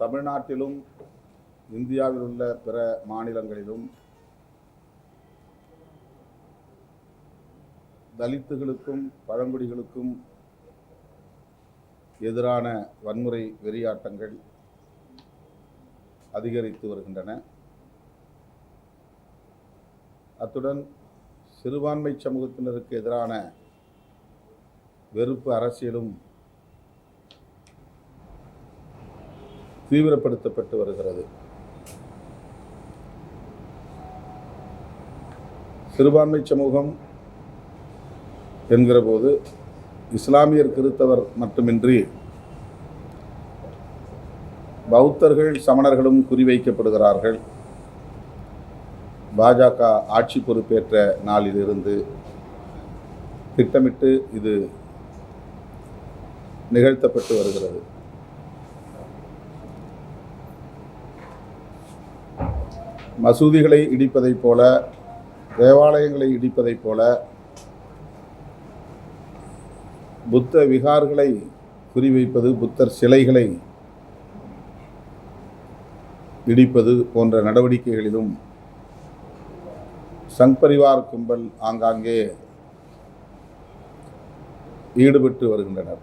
தமிழ்நாட்டிலும் இந்தியாவில் உள்ள பிற மாநிலங்களிலும் தலித்துகளுக்கும் பழங்குடிகளுக்கும் எதிரான வன்முறை வெறியாட்டங்கள் அதிகரித்து வருகின்றன. அத்துடன் சிறுபான்மை சமூகத்தினருக்கு எதிரான வெறுப்பு அரசியலும் தீவிரப்படுத்தப்பட்டு வருகிறது. சிறுபான்மை சமூகம் என்கிற போது இஸ்லாமியர் கிறித்தவர் மட்டுமின்றி பௌத்தர்கள் சமணர்களும் குறிவைக்கப்படுகிறார்கள். பாஜக ஆட்சி பொறுப்பேற்ற நாளிலிருந்து திட்டமிட்டு இது நிகழ்த்தப்பட்டு வருகிறது. மசூதிகளை இடிப்பதைப் போல தேவாலயங்களை இடிப்பதைப் போல புத்த விகார்களை குறிவைப்பது புத்தர் சிலைகளை இடிப்பது போன்ற நடவடிக்கைகளிலும் சங்பரிவார் கும்பல் ஆங்காங்கே ஈடுபட்டு வருகின்றனர்.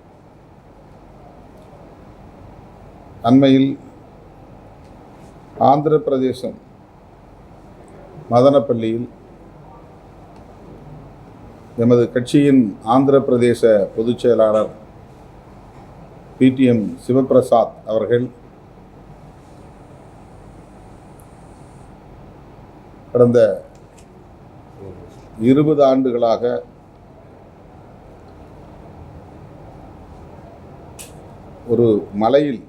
அண்மையில் ஆந்திர பிரதேசம் மதனப்பள்ளியில் எமது கட்சியின் ஆந்திர பிரதேச பொதுச் செயலாளர் பிடிஎம் சிவபிரசாத் அவர்கள் கடந்த இருபது ஆண்டுகளாக ஒரு மலையில்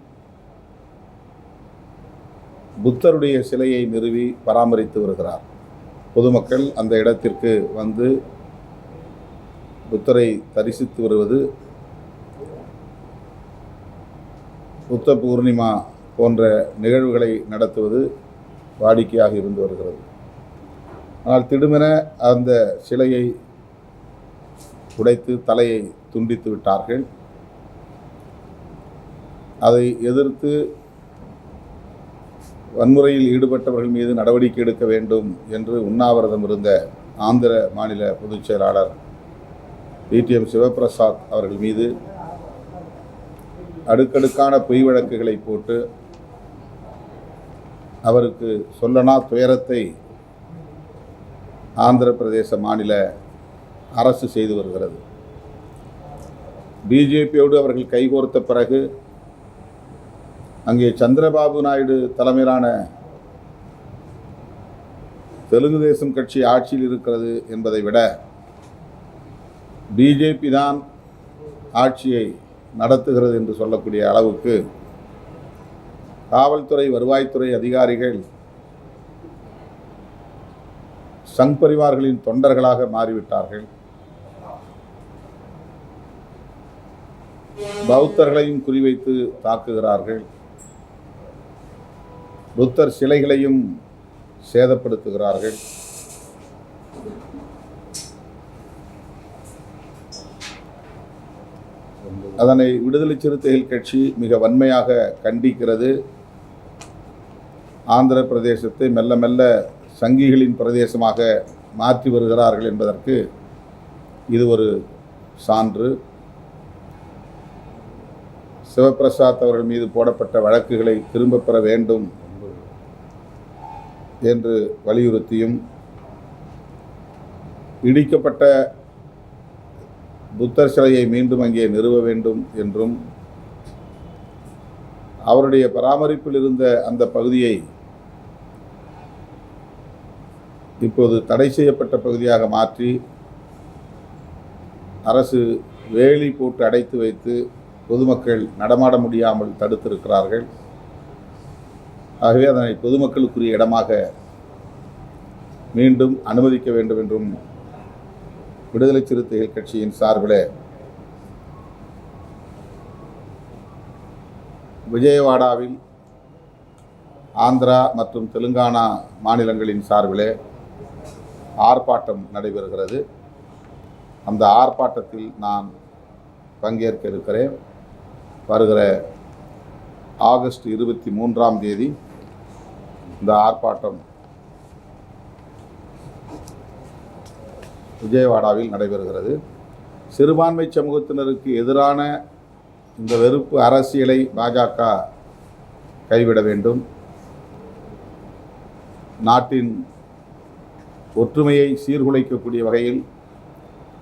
புத்தருடைய சிலையை நிறுவி பராமரித்து வருகிறார். பொதுமக்கள் அந்த இடத்திற்கு வந்து புத்தரை தரிசித்து வருவது புத்த பூர்ணிமா போன்ற நிகழ்வுகளை நடத்துவது வாடிக்கையாக இருந்து வருகிறது. ஆனால் திடுமென அந்த சிலையை உடைத்து தலையை துண்டித்து விட்டார்கள். அதை எதிர்த்து வன்முறையில் ஈடுபட்டவர்கள் மீது நடவடிக்கை எடுக்க வேண்டும் என்று உண்ணாவிரதம் இருந்த ஆந்திர மாநில பொதுச் செயலாளர் டிடிஎம் சிவபிரசாத் அவர்கள் மீது அடுக்கடுக்கான பொய் வழக்குகளை போட்டு அவருக்கு சொல்லனா துயரத்தை ஆந்திர பிரதேச மாநில அரசு செய்து வருகிறது. பிஜேபியோடு அவர்கள் கைகோர்த்த பிறகு அங்கே சந்திரபாபு நாயுடு தலைமையிலான தெலுங்கு தேசம் கட்சி ஆட்சியில் இருக்கிறது என்பதை விட பிஜேபி தான் ஆட்சியை நடத்துகிறது என்று சொல்லக்கூடிய அளவுக்கு காவல்துறை வருவாய்த்துறை அதிகாரிகள் சங் பரிவார்களின் தொண்டர்களாக மாறிவிட்டார்கள். பௌத்தர்களையும் குறிவைத்து தாக்குகிறார்கள். புத்தர் சிலைகளையும் சேதப்படுத்துகிறார்கள். அதனை விடுதலை சிறுத்தைகள் கட்சி மிக வன்மையாக கண்டிக்கிறது. ஆந்திர பிரதேசத்தை மெல்ல மெல்ல சங்கிகளின் பிரதேசமாக மாற்றி வருகிறார்கள் என்பதற்கு இது ஒரு சான்று. சிவபிரசாத் அவர்கள் மீது போடப்பட்ட வழக்குகளை திரும்பப் பெற வேண்டும் என்று வலியுறுத்தியும் இடிக்கப்பட்ட புத்தர் சிலையை மீண்டும் அங்கே நிறுவ வேண்டும் என்றும் அவருடைய பராமரிப்பில் இருந்த அந்த பகுதியை இப்போது தடை செய்யப்பட்ட பகுதியாக மாற்றி அரசு வேலி போட்டு அடைத்து வைத்து பொதுமக்கள் நடமாட முடியாமல் தடுத்திருக்கிறார்கள். ஆகவே அதனை பொதுமக்களுக்குரிய இடமாக மீண்டும் அனுமதிக்க வேண்டும் என்றும் விடுதலை சிறுத்தைகள் கட்சியின் சார்பில் விஜயவாடாவில் ஆந்திரா மற்றும் தெலுங்கானா மாநிலங்களின் சார்பிலே ஆர்ப்பாட்டம் நடைபெறுகிறது. அந்த ஆர்ப்பாட்டத்தில் நான் பங்கேற்க இருக்கிறேன். வருகிற ஆகஸ்ட் இருபத்தி மூன்றாம் தேதி இந்த ஆர்ப்பாட்டம் விஜயவாடாவில் நடைபெறுகிறது. சிறுபான்மை சமூகத்தினருக்கு எதிரான இந்த வெறுப்பு அரசியலை பாஜக கைவிட வேண்டும். நாட்டின் ஒற்றுமையை சீர்குலைக்கக்கூடிய வகையில்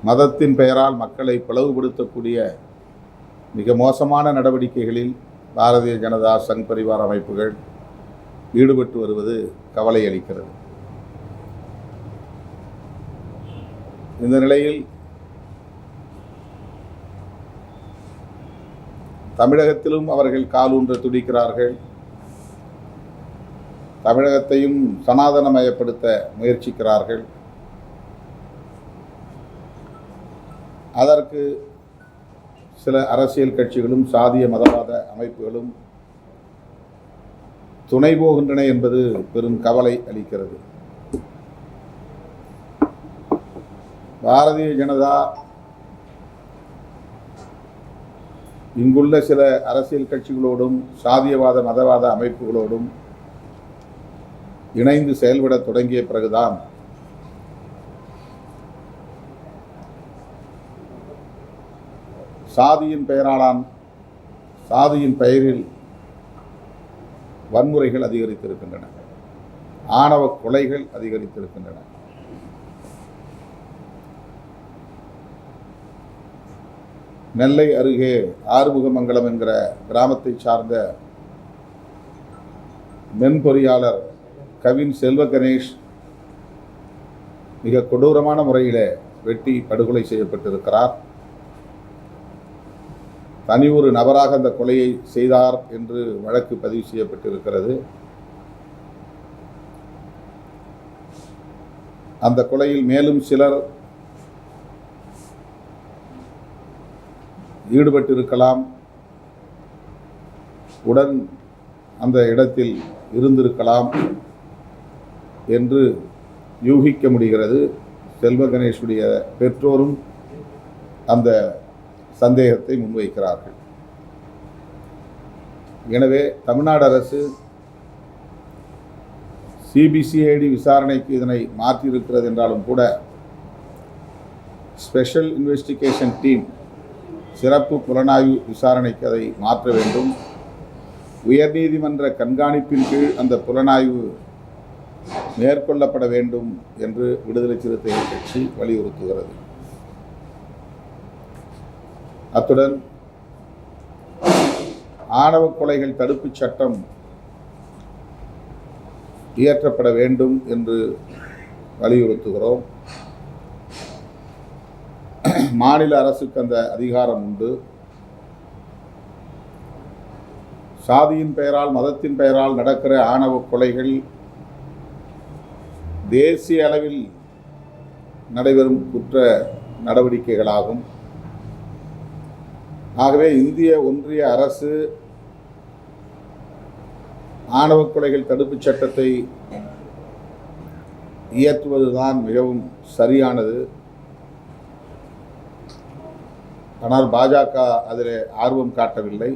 மதத்தின் பெயரால் மக்களை பிளவுபடுத்தக்கூடிய மிக மோசமான நடவடிக்கைகளில் பாரதிய ஜனதா சங் பரிவார் அமைப்புகள் ஈடுபட்டு வருவது கவலை அளிக்கிறது. இந்த நிலையில் தமிழகத்திலும் அவர்கள் காலூன்ற துடிக்கிறார்கள். தமிழகத்தையும் சனாதனமயப்படுத்த முயற்சிக்கிறார்கள். அதற்கு சில அரசியல் கட்சிகளும் சாதிய மதவாத அமைப்புகளும் துணை போகின்றன என்பது பெரும் கவலை அளிக்கிறது. பாரதிய ஜனதா இங்குள்ள சில அரசியல் கட்சிகளோடும் சாதியவாத மதவாத அமைப்புகளோடும் இணைந்து செயல்பட தொடங்கிய பிறகுதான் சாதியின் பெயராலான் சாதியின் பெயரில் வன்முறைகள் அதிகரித்திருக்கின்றன. ஆணவ கொலைகள் அதிகரித்திருக்கின்றன. நெல்லை அருகே ஆறுமுகமங்கலம் என்கிற கிராமத்தை சார்ந்த மென்பொறியாளர் கவின் செல்வ கணேஷ் மிக கொடூரமான முறையில் வெட்டி படுகொலை செய்யப்பட்டிருக்கிறார். தனி ஒரு நபராக அந்த கொலையை செய்தார் என்று வழக்கு பதிவு செய்யப்பட்டிருக்கிறது. அந்த கொலையில் மேலும் சிலர் ஈடுபட்டிருக்கலாம். உடன் அந்த இடத்தில் இருந்திருக்கலாம் என்று யூகிக்க முடிகிறது. செல்வ கணேஷுடைய பெற்றோரும் அந்த சந்தேகத்தை முன்வைக்கிறார்கள். எனவே தமிழ்நாடு அரசு சிபிசிஐடி விசாரணைக்கு இதனை மாற்றியிருக்கிறது என்றாலும் கூட ஸ்பெஷல் இன்வெஸ்டிகேஷன் டீம் சிறப்பு புலனாய்வு விசாரணைக்கு அதை மாற்ற வேண்டும். உயர்நீதிமன்ற கண்காணிப்பின் கீழ் அந்த புலனாய்வு மேற்கொள்ளப்பட வேண்டும் என்று விடுதலை சிறுத்தைகள் கட்சி வலியுறுத்துகிறது. அத்துடன் ஆணவ கொலைகள் தடுப்புச் சட்டம் இயற்றப்பட வேண்டும் என்று வலியுறுத்துகிறோம். மாநில அரசுக்கு அந்த அதிகாரம் உண்டு. சாதியின் பெயரால் மதத்தின் பெயரால் நடக்கிற ஆணவ கொலைகள் தேசிய அளவில் நடைபெறும் குற்ற நடவடிக்கைகளாகும். ஆகவே இந்திய ஒன்றிய அரசு ஆணவ கொலைகள் தடுப்புச் சட்டத்தை இயற்றுவதுதான் மிகவும் சரியானது. ஆனால் பாஜக அதில் ஆர்வம் காட்டவில்லை.